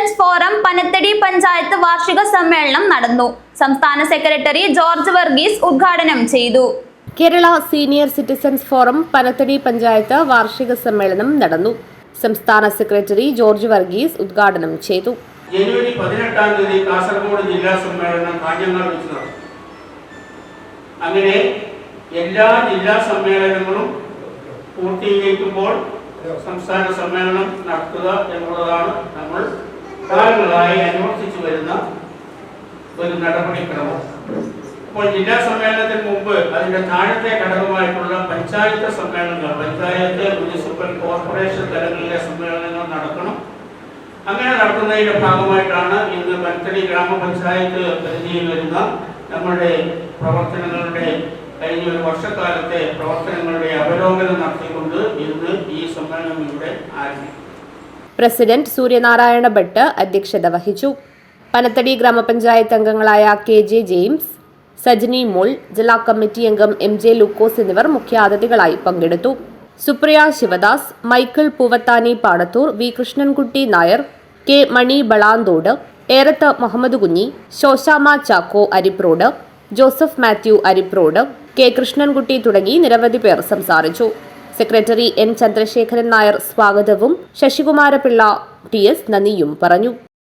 Citizens forum Panathady panchayat വാർഷിക സമ്മേളനം നടന്നു സംസ്ഥാന സെക്രട്ടറി ജോർജ് വർഗീസ് ഉദ്ഘാടനം ചെയ്തു Kerala senior citizens forum Panathady panchayat വാർഷിക സമ്മേളനം നടന്നു സംസ്ഥാന സെക്രട്ടറി ജോർജ് വർഗീസ് ഉദ്ഘാടനം ചെയ്തു ജനുവരി പതിനെട്ടാം തീയതി കാസർഗോഡ് ജില്ലാ സമ്മേളനം കാഞ്ഞങ്ങാട് വെച്ച് നടന്നു. അങ്ങനെ എല്ലാ ജില്ലാ സമ്മേളനങ്ങളും പൂർത്തീകരിക്കുമ്പോൾ സംസ്ഥാന സമ്മേളനം നടത്തുക എന്നുള്ളതാണ് നമ്മൾ കാലങ്ങളായി അനുവർത്തിച്ചു വരുന്ന ഒരു നടപടിക്രമം. അപ്പോൾ ജില്ലാ സമ്മേളനത്തിന് മുമ്പ് അതിന്റെ താഴത്തെ ഘടകമായിട്ടുള്ള പഞ്ചായത്ത് സമ്മേളനങ്ങൾ പഞ്ചായത്ത് മുനിസിപ്പൽ കോർപ്പറേഷൻ തലങ്ങളിലെ സമ്മേളനങ്ങൾ നടക്കണം അങ്ങനെ നടത്തുന്നതിന്റെ ഭാഗമായിട്ടാണ് ഇന്ന് പനത്തടി ഗ്രാമപഞ്ചായത്ത് പരിധിയിൽ വരുന്ന നമ്മുടെ പ്രവർത്തനങ്ങളുടെ കഴിഞ്ഞ ഒരു വർഷക്കാലത്തെ പ്രവർത്തനങ്ങളുടെ അവലോകനം നടത്തിക്കൊണ്ട് ഇന്ന് ഈ സമ്മേളനം ഇവിടെ ആരംഭിക്കും. പ്രസിഡന്റ് സൂര്യനാരായണ ഭട്ട് അധ്യക്ഷത വഹിച്ചു. പനത്തടി ഗ്രാമപഞ്ചായത്ത് അംഗങ്ങളായ കെ ജെ ജെയിംസ് സജ്നി മോൾ ജില്ലാ കമ്മിറ്റി അംഗം എം ജെ ലൂക്കോസ് എന്നിവർ മുഖ്യാതിഥികളായി പങ്കെടുത്തു. Supriya Sivadas Michael Poovathani Padathur V Krishnankutty Nair K Mani Balanthode Erath Muhammed Kunhi Shoshamma Chacko Ariprode Joseph Mathew Ariprode K Krishnankutty തുടങ്ങി നിരവധി പേർ സംസാരിച്ചു. സെക്രട്ടറി എൻ ചന്ദ്രശേഖരൻ നായർ സ്വാഗതവും ശശികുമാരപിള്ള ടി എസ് നന്ദിയും പറഞ്ഞു